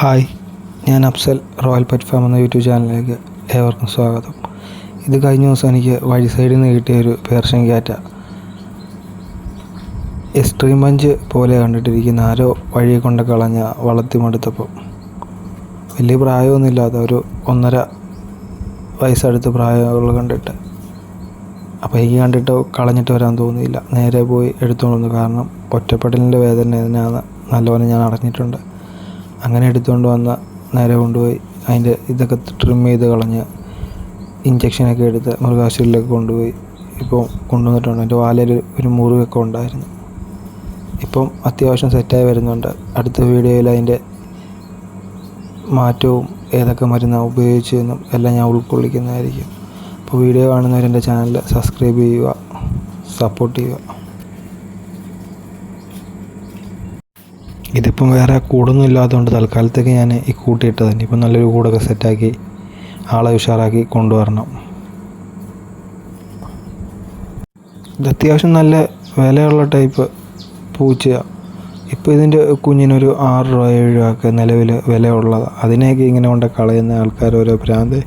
Hi ഞാൻ Afsal royal pet farm എന്ന YouTube ചാനലിലേക്ക് ഏവർക്കും സ്വാഗതം. ഇത് കഴിഞ്ഞ ദിവസം എനിക്ക് വഴി സൈഡിൽ നിന്ന് കിട്ടിയ ഒരു പേർഷൻ ക്യാറ്റ എക്സ്ട്രീം പഞ്ച് പോലെ കണ്ടിട്ടിരിക്കുന്ന ആരോ വഴി കൊണ്ട് കളഞ്ഞ വളർത്തി മടുത്തപ്പോൾ വലിയ പ്രായമൊന്നുമില്ലാത്ത ഒരു ഒന്നര വയസ്സടുത്ത് പ്രായമുള്ള കണ്ടിട്ട്. അപ്പോൾ എനിക്ക് കണ്ടിട്ട് കളഞ്ഞിട്ട് വരാൻ തോന്നിയില്ല. നേരെ പോയി എടുത്തുകൊണ്ട് കാരണം ഒറ്റപ്പെടലിന്റെ വേദന ഇതിനാണ്. നല്ലപോലെ ഞാൻ അടഞ്ഞിട്ടുണ്ട് അങ്ങനെ എടുത്തുകൊണ്ട് വന്ന നേരെ കൊണ്ടുപോയി. അതിന്റെ ഇതൊക്കെ ട്രിം ചെയ്ത് കളഞ്ഞ് ഇഞ്ചക്ഷനൊക്കെ എടുത്ത് മൃഗാശുപത്രിയിലേക്ക് കൊണ്ടുപോയി. ഇപ്പോൾ കൊണ്ടുവന്നിട്ടുണ്ട്. എന്റെ വാലയിൽ ഒരു മുറിവൊക്കെ ഉണ്ടായിരുന്നു. ഇപ്പം അത്യാവശ്യം സെറ്റായി വരുന്നുണ്ട്. അടുത്ത വീഡിയോയിൽ അതിന്റെ മാറ്റവും ഏതൊക്കെ മരുന്നാണ് ഉപയോഗിച്ചതെന്നും എല്ലാം ഞാൻ ഉൾക്കൊള്ളിക്കുന്നതായിരിക്കും. അപ്പോൾ വീഡിയോ കാണുന്നവർ ചാനൽ സബ്സ്ക്രൈബ് ചെയ്യുക സപ്പോർട്ട് ചെയ്യുക. ഇതിപ്പം വേറെ കൂടൊന്നും ഇല്ലാത്തതുകൊണ്ട് തൽക്കാലത്തേക്ക് ഞാൻ ഈ കൂട്ടിയിട്ട് തന്നെ. ഇപ്പം നല്ലൊരു കൂടൊക്കെ സെറ്റാക്കി ആളെ ഉഷാറാക്കി കൊണ്ടുവരണം. ഇത് അത്യാവശ്യം നല്ല വിലയുള്ള ടൈപ്പ് പൂച്ചയാണ് ഇപ്പോൾ ഇതിന്റെ കുഞ്ഞിനൊരു ആറ് രൂപ ഏഴ് രൂപ ഒക്കെ നിലവിൽ വിലയുള്ളത്. അതിനെയൊക്കെ ഇങ്ങനെ കൊണ്ട് കളയുന്ന ആൾക്കാർ ഓരോ ഭ്രാന്ത്.